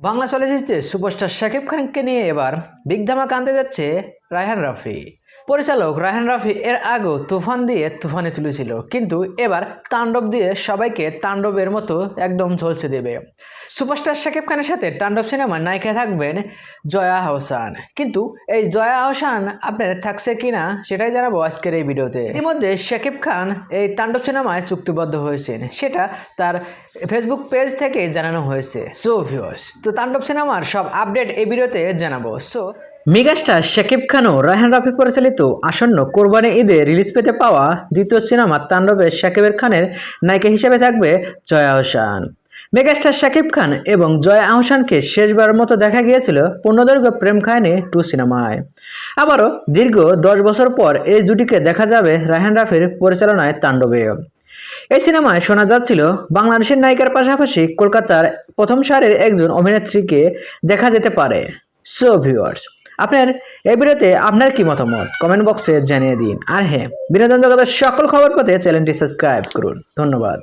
বাংলা চলচ্চিত্রে সুপারস্টার শাকিব খানকে নিয়ে এবার বিগ ধামা কাঁদতে যাচ্ছে রায়হান রাফি। পরিচালক রায়হান রাফি এর আগেও তুফান দিয়ে তুফানে তুলেছিল, কিন্তু এবার তাণ্ডব দিয়ে সবাইকে তাণ্ডবের মতো একদম ঝলসে দেবে। সুপারস্টার শাকিব খানের সাথে তাণ্ডব সিনেমার নায়িকা থাকবেন জয়া আহসান। কিন্তু এই জয়া আহসান আপনার থাকছে কিনা সেটাই জানাব আজকের এই ভিডিওতে। ইতিমধ্যে শাকিব খান এই তাণ্ডব সিনেমায় চুক্তিবদ্ধ হয়েছেন, সেটা তার ফেসবুক পেজ থেকে জানানো হয়েছে। সো ভিউয়ার্স তো তাণ্ডব সিনেমার সব আপডেট এই ভিডিওতে জানাব। সো মেগাস্টার শাকিব খান ও রায়হান রাফি পরিচালিত আসন্ন কোরবানি ঈদে রিলিজ পেতে পাওয়া দ্বিতীয় সিনেমা তাণ্ডবে শাকিবের খানের নায়িকা হিসেবে থাকবে জয়া আহসান। মেগাস্টার শাকিব খান এবং জয়া আহসানকে শেষবার মতো দেখা গিয়েছিল পূর্ণদৈর্ঘ্য প্রেম কাহিনী টু সিনেমায়। আবারও দীর্ঘ দশ বছর পর এই জুটিকে দেখা যাবে রায়হান রাফির পরিচালনায় তাণ্ডবে এই সিনেমায় শোনা যাচ্ছিল বাংলাদেশের নায়িকার পাশাপাশি কলকাতার প্রথম সারের একজন অভিনেত্রীকে দেখা যেতে পারে। সো ভিউয়ার্স আপনার এই ভিডিওতে আপনার কি মতামত? কমেন্ট বক্সে জানিয়ে দিন। আর হ্যাঁ বিনোদন জগতের সকল খবর পেতে চ্যানেলটি সাবস্ক্রাইব করুন। ধন্যবাদ।